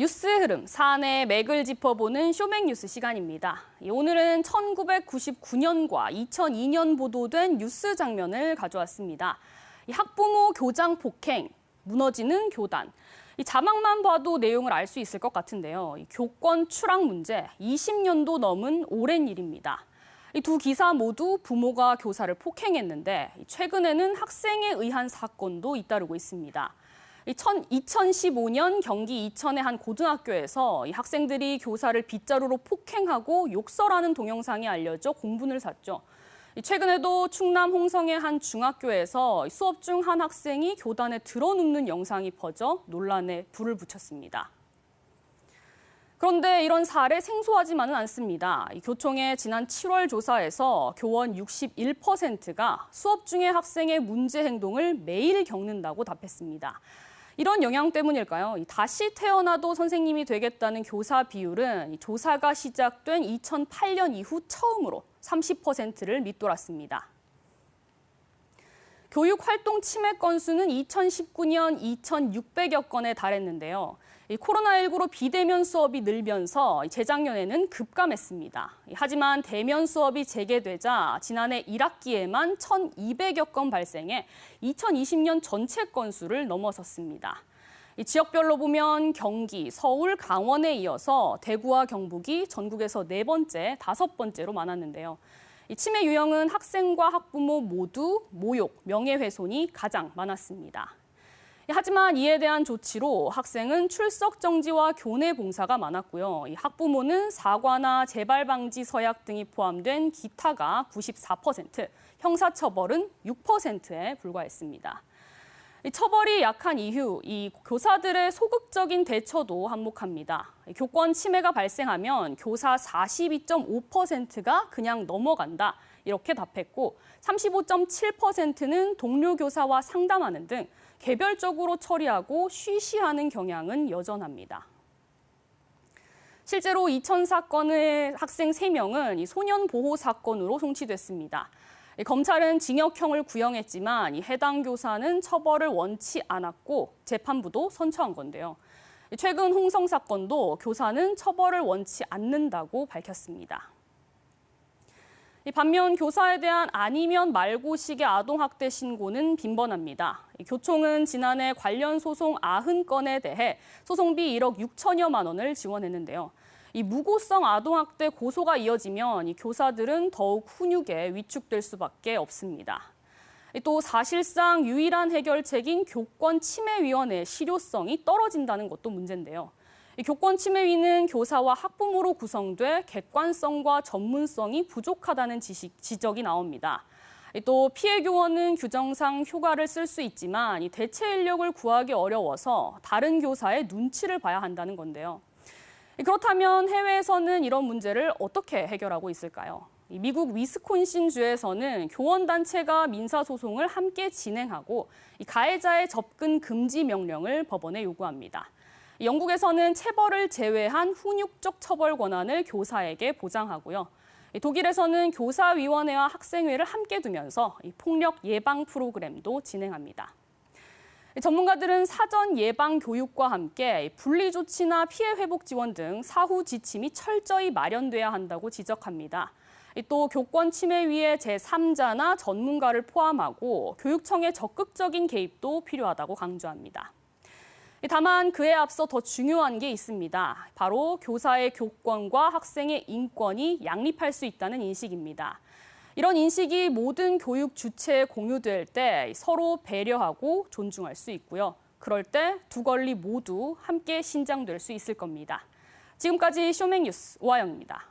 뉴스 흐름 사안의 맥을 짚어보는 쇼맥 뉴스 시간입니다. 오늘은 1999년과 2002년 보도된 뉴스 장면을 가져왔습니다. 학부모 교장 폭행, 무너지는 교단. 이 자막만 봐도 내용을 알 수 있을 것 같은데요. 교권 추락 문제 20년도 넘은 오랜 일입니다. 이 두 기사 모두 부모가 교사를 폭행했는데 최근에는 학생에 의한 사건도 잇따르고 있습니다. 2015년 경기 이천의 한 고등학교에서 학생들이 교사를 빗자루로 폭행하고 욕설하는 동영상이 알려져 공분을 샀죠. 최근에도 충남 홍성의 한 중학교에서 수업 중 한 학생이 교단에 들어눕는 영상이 퍼져 논란에 불을 붙였습니다. 그런데 이런 사례 생소하지만은 않습니다. 교총의 지난 7월 조사에서 교원 61%가 수업 중에 학생의 문제 행동을 매일 겪는다고 답했습니다. 이런 영향 때문일까요? 다시 태어나도 선생님이 되겠다는 교사 비율은 조사가 시작된 2008년 이후 처음으로 30%를 밑돌았습니다. 교육 활동 침해 건수는 2019년 2,600여 건에 달했는데요. 코로나19로 비대면 수업이 늘면서 재작년에는 급감했습니다. 하지만 대면 수업이 재개되자 지난해 1학기에만 1,200여 건 발생해 2020년 전체 건수를 넘어섰습니다. 지역별로 보면 경기, 서울, 강원에 이어서 대구와 경북이 전국에서 네 번째, 다섯 번째로 많았는데요. 치매 유형은 학생과 학부모 모두 모욕, 명예훼손이 가장 많았습니다. 하지만 이에 대한 조치로 학생은 출석 정지와 교내 봉사가 많았고요. 학부모는 사과나 재발 방지 서약 등이 포함된 기타가 94%, 형사처벌은 6%에 불과했습니다. 처벌이 약한 이후 이 교사들의 소극적인 대처도 한몫합니다. 교권 침해가 발생하면 교사 42.5%가 그냥 넘어간다 이렇게 답했고 35.7%는 동료 교사와 상담하는 등 개별적으로 처리하고 쉬쉬하는 경향은 여전합니다. 실제로 이천 사건의 학생 3명은 소년 보호 사건으로 송치됐습니다. 검찰은 징역형을 구형했지만 해당 교사는 처벌을 원치 않았고 재판부도 선처한 건데요. 최근 홍성 사건도 교사는 처벌을 원치 않는다고 밝혔습니다. 반면 교사에 대한 아니면 말고식의 아동학대 신고는 빈번합니다. 교총은 지난해 관련 소송 90건에 대해 소송비 1억 6천여만 원을 지원했는데요. 이 무고성 아동학대 고소가 이어지면 이 교사들은 더욱 훈육에 위축될 수밖에 없습니다. 또 사실상 유일한 해결책인 교권 침해위원회 실효성이 떨어진다는 것도 문제인데요. 교권 침해위는 교사와 학부모로 구성돼 객관성과 전문성이 부족하다는 지식, 지적이 나옵니다. 또 피해 교원은 규정상 휴가를 쓸 수 있지만 대체 인력을 구하기 어려워서 다른 교사의 눈치를 봐야 한다는 건데요. 그렇다면 해외에서는 이런 문제를 어떻게 해결하고 있을까요? 미국 위스콘신 주에서는 교원 단체가 민사 소송을 함께 진행하고 가해자의 접근 금지 명령을 법원에 요구합니다. 영국에서는 체벌을 제외한 훈육적 처벌 권한을 교사에게 보장하고요. 독일에서는 교사위원회와 학생회를 함께 두면서 폭력 예방 프로그램도 진행합니다. 전문가들은 사전 예방 교육과 함께 분리 조치나 피해 회복 지원 등 사후 지침이 철저히 마련돼야 한다고 지적합니다. 또 교권 침해위의 제3자나 전문가를 포함하고 교육청의 적극적인 개입도 필요하다고 강조합니다. 다만 그에 앞서 더 중요한 게 있습니다. 바로 교사의 교권과 학생의 인권이 양립할 수 있다는 인식입니다. 이런 인식이 모든 교육 주체에 공유될 때 서로 배려하고 존중할 수 있고요. 그럴 때 두 권리 모두 함께 신장될 수 있을 겁니다. 지금까지 쇼맥뉴스 오하영입니다.